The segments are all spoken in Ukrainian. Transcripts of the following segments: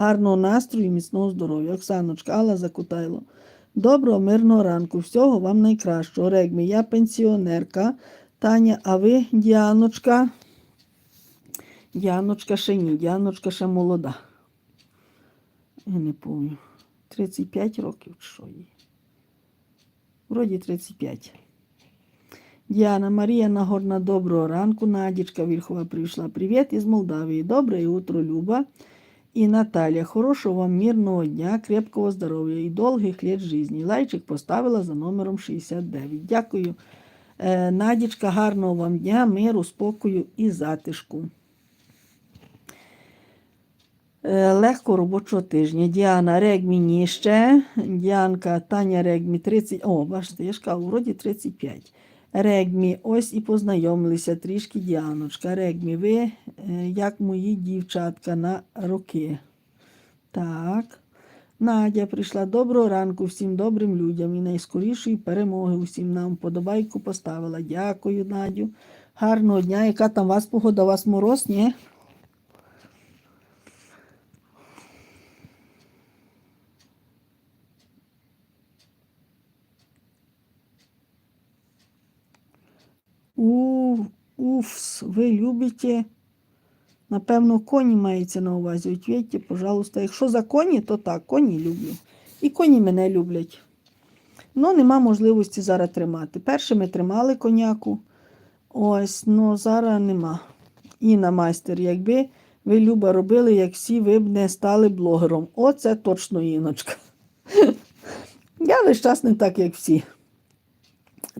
Гарного настрою, і міцного здоров'я. Оксаночка, Алла Закутайло. Доброго, мирного ранку. Всього вам найкращого. Регмі, я пенсіонерка. Таня, а ви, Діаночка? Діаночка ще ні, Діаночка ще молода. Я не пам'ятаю. 35 років чи що їй? Вроді 35. Діана Марія Нагорна, доброго ранку. Надічка Вільхова прийшла. Привіт із Молдавії. Добре утро, Люба. І Наталія, хорошого вам мирного дня, крепкого здоров'я і довгих літ житті. Лайчик поставила за номером 69. Дякую. Е, Надічка, гарного вам дня, миру, спокою і затишку. Е, Легко робочого тижня. Діана Регмі ніще. Діанка Таня Регмі 30. О, бачите, я ж кажу, вроді 35. Регмі, ось і познайомилися трішки Діаночка. Регмі, ви е, як мої дівчатка на роки. Так. Надя прийшла. Доброго ранку всім добрим людям і найскорішої перемоги усім нам. Подобайку поставила. Дякую, Надю. Гарного дня. Яка там у вас погода? У вас мороз? Ні? У, уфс, ви любите. Напевно, коні мається на увазі. Ответьте, пожалуйста. Якщо за коні, то так, коні люблю. І коні мене люблять. Ну, нема можливості зараз тримати. Перше ми тримали коняку. Ось, ну зараз нема. Інна майстер, якби ви Люба робили, як всі, ви б не стали блогером. Оце точно Іночка. Я весь час не так, як всі.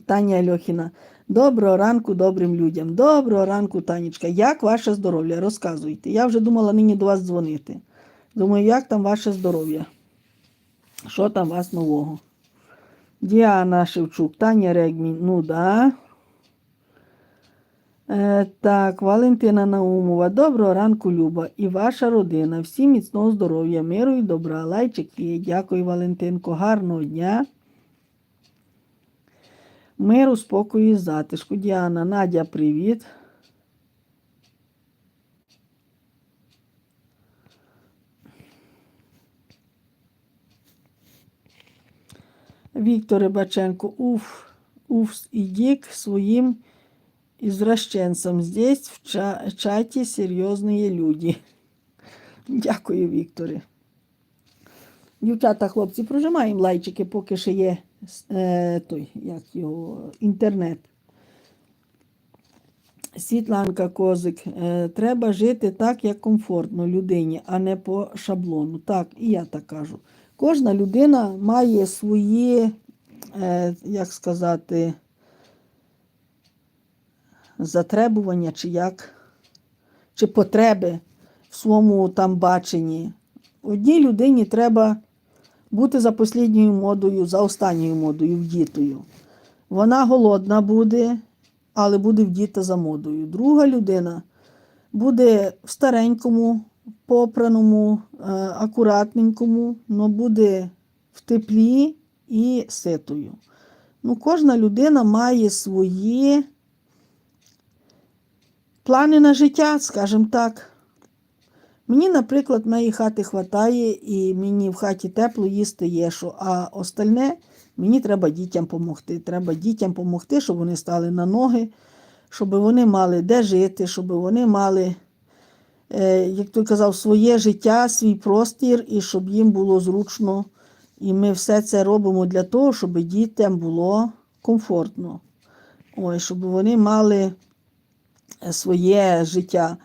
Таня Альохіна. Доброго ранку добрим людям. Доброго ранку, Танечка. Як ваше здоров'я? Розказуйте. Я вже думала нині до вас дзвонити. Думаю, як там ваше здоров'я? Що там вас нового? Діана Шевчук, Таня Регмін. Ну да. Е, так, Валентина Наумова. Доброго ранку, Люба. І ваша родина. Всім міцного здоров'я, миру і добра. Лайчик є. Дякую, Валентинко. Гарного дня. Миру, спокою і затишку. Діана, Надя, привіт. Віктор Рибаченко, уф, уф, иди к своим извращенцам. Здесь в чаті серйозні люди. Дякую, Вікторе. Дівчата, хлопці, прожимаємо лайчики, поки ще є е, той, як його, інтернет. Світланка Козик. Е, треба жити так, як комфортно людині, а не по шаблону. Так, і я так кажу. Кожна людина має свої, е, як сказати, затребування, чи як, чи потреби в своєму там баченні. Одній людині треба бути за послідньою модою, за останньою модою, вдітою. Вона голодна буде, але буде вдіта за модою. Друга людина буде в старенькому, попраному, е, акуратненькому, але буде в теплі і ситою. Ну, кожна людина має свої плани на життя, скажімо так. Мені, наприклад, моєї хати хватає, і мені в хаті тепло їсти є що, а остальне мені треба дітям допомогти. Треба дітям допомогти, щоб вони стали на ноги, щоб вони мали де жити, щоб вони мали, е, як той казав, своє життя, свій простір, і щоб їм було зручно. І ми все це робимо для того, щоб дітям було комфортно. Ой, щоб вони мали е, своє життя.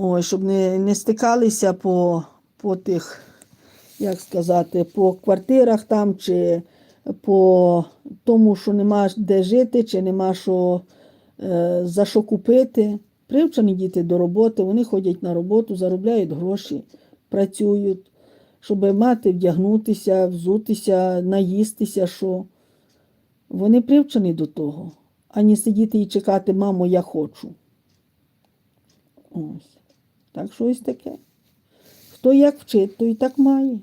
Ой, щоб не, не стикалися по, по тих, як сказати, по квартирах там, чи по тому, що нема де жити, чи нема що, е, за що купити. Привчені діти до роботи, вони ходять на роботу, заробляють гроші, працюють, щоб мати вдягнутися, взутися, наїстися, що. Вони привчені до того, а не сидіти і чекати, мамо, я хочу. Ось. Так що ось таке. Хто як вчить, то і так має.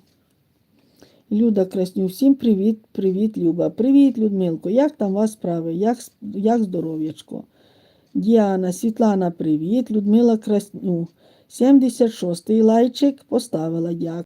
Люда Красню, всім привіт, привіт, Люба. Привіт, Людмилко. Як там у вас справи? Як, як здоров'ячко? Діана, Світлана, привіт. Людмила Красню. 76 лайчик поставила. Дякую.